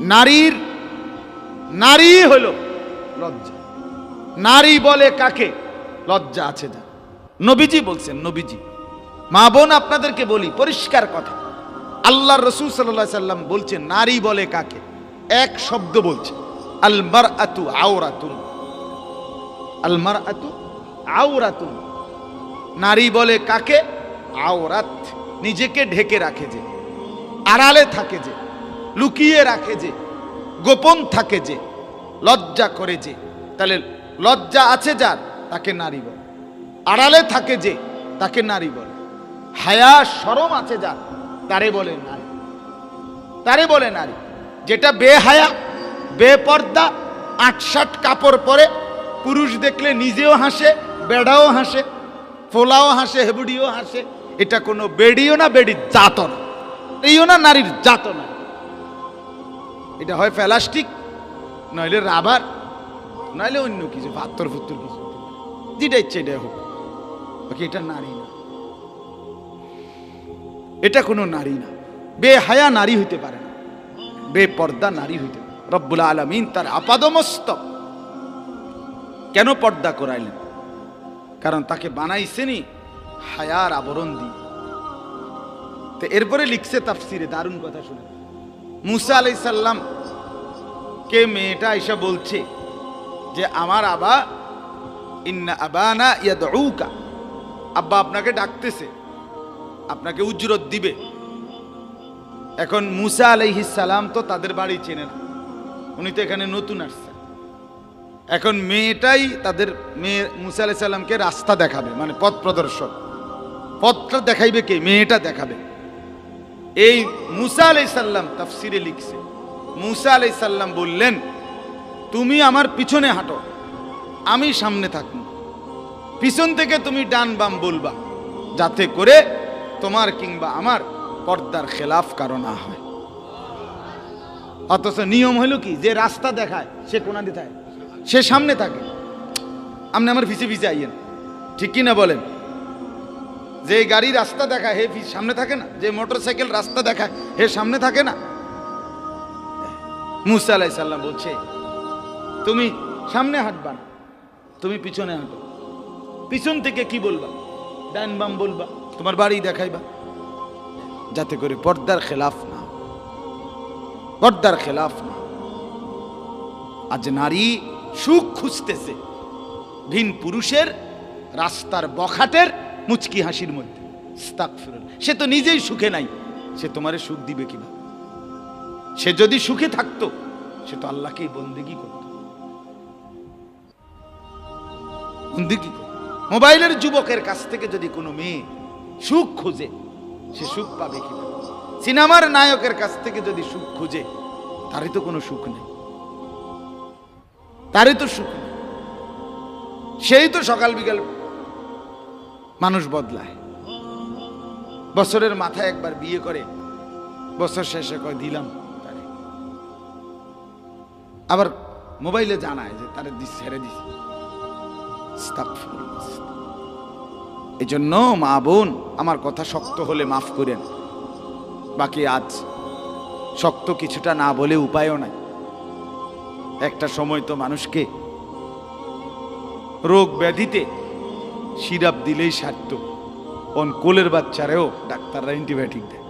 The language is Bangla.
নারীর, নারী হল লজ্জা। নারী বলে কাকে? লজ্জা আছে যা। নবীজি বলছেন, নবীজি, মা বোন আপনাদেরকে বলি, পরিষ্কার কথা। আল্লাহ রসুল সাল্লাহ সাল্লাম বলছেন, নারী বলে কাকে? এক শব্দ বলছে আলমার আতু আওরাতুন। আলমার আতু আওরাতুন। নারী বলে কাকে? আওরাত। নিজেকে ঢেকে রাখে যে, আড়ালে থাকে যে। লুকিয়ে রাখে যে, গোপন থাকে যে, লজ্জা করে যে। তাহলে লজ্জা আছে যার, তাকে নারী বলে। আড়ালে থাকে যে, তাকে নারী বলে। হায়া, সরম আছে যার, তারে বলে নারী। তারে বলে নারী। যেটা বেহায়া, বেপর্দা, আটসাট কাপড় পরে, পুরুষ দেখলে নিজেও হাসে, বেড়াও হাসে, ফোলাও হাসে, হেবুডিও হাসে। এটা কোনো বেডিও না, বেডির জাত না। এইও না, নারীর জাত না। এটা হয় প্লাস্টিক, নইলে রাবার, নইলে অন্য কিছু পাত্তর ফুত্তর কিছু। যেটা ইচ্ছে এটা হোক। বাকি এটা নারী না। এটা কোনো নারী না। বেহায়া নারী হইতে পারে না। বেপর্দা নারী হইতে পারে রব্বুল আলমিন তার আপাদমস্তক কেন পর্দা করাইলেন? কারণ তাকে বানাইছেনি হায়ার আবরণ দিয়ে। তো এরপরে লিখছে তাফসিরে দারুণ কথা শুনে। মুসা আলাই সাল্লাম কে মেয়েটা এসে বলছে যে, আমার আবা, ইন্না আবানা ইয়াদউকা। আব্বা আপনাকে ডাকতেছে, আপনাকে উজরত দিবে। এখন মুসা আলাইহিস সালাম তো তাদের বাড়ি চেনে না, উনি তো এখানে নতুন আসছে এখন মেয়েটাই তাদের মেয়ে মুসা আলাই সাল্লামকে রাস্তা দেখাবে মানে পথ প্রদর্শক পথটা দেখাইবে কে? মেয়েটা দেখাবে। এই মুসা আলাই সাল্লাম তাফসিরে লিখছে মুসা আলাই সাল্লাম বললেন, তুমি আমার পিছনে হাঁটো, আমি সামনে থাকব। পিছন থেকে তুমি ডান বাম বলবা, যাতে করে তোমার কিংবা আমার পর্দার খেলাফ কারও না হয়। অথচ নিয়ম হলো কি, যে রাস্তা দেখায়, সে কোনা থাকে, সে সামনে থাকে। আপনি আমার পিছে পিছে আইয়েন, ঠিক কি না বলেন? যে গাড়ি রাস্তা দেখায়, হে সামনে থাকে না? যে মোটর সাইকেল রাস্তা দেখায়, হে সামনে থাকে না? মুসা আলাই সাল্লাম বলছে, তুমি সামনে হাঁটবা না, তুমি পিছনে হাঁটো। পিছন থেকে কি বলবা? ডান বাম বলবা, তোমার বাড়ি দেখাইবা। যাতে করে পর্দার খেলাফ না পর্দার খেলাফ না আজ নারী সুখ খুঁজতেছে, ভিন পুরুষের রাস্তার বখাটের মুচকি হাসির মধ্যে। সে তো নিজেই সুখে নাই, সে তোমারে সুখ দিবে কিনা সে যদি সুখে থাকতো, সে তো আল্লাহকেই বন্দেগি করত। বন্দেগি। মোবাইলের যুবকের কাছ থেকে যদি কোনো মেয়ে সুখ খোঁজে, সে সুখ পাবে কিনা সিনেমার নায়কের কাছ থেকে যদি সুখ খোঁজে, তারই তো কোনো সুখ নেই। তারই তো সুখ নেই। সেই তো সকাল বিকাল মানুষ বদলায়। বছরের মাথায় একবার বিয়ে করে, বছর শেষে কয় দিলাম আবার মোবাইলে জানায় যে তারে দিস, ছেড়ে দিস। এই জন্য মা বোন, আমার কথা শক্ত হলে মাফ করেন। বাকি আজ শক্ত কিছুটা না বলে উপায়ও নাই। একটা সময় তো মানুষকে রোগ ব্যাধিতে সিরাপ দিলেই সারত। অন কোলের বাচ্চারেও ডাক্তাররা অ্যান্টিবায়োটিক দেয়।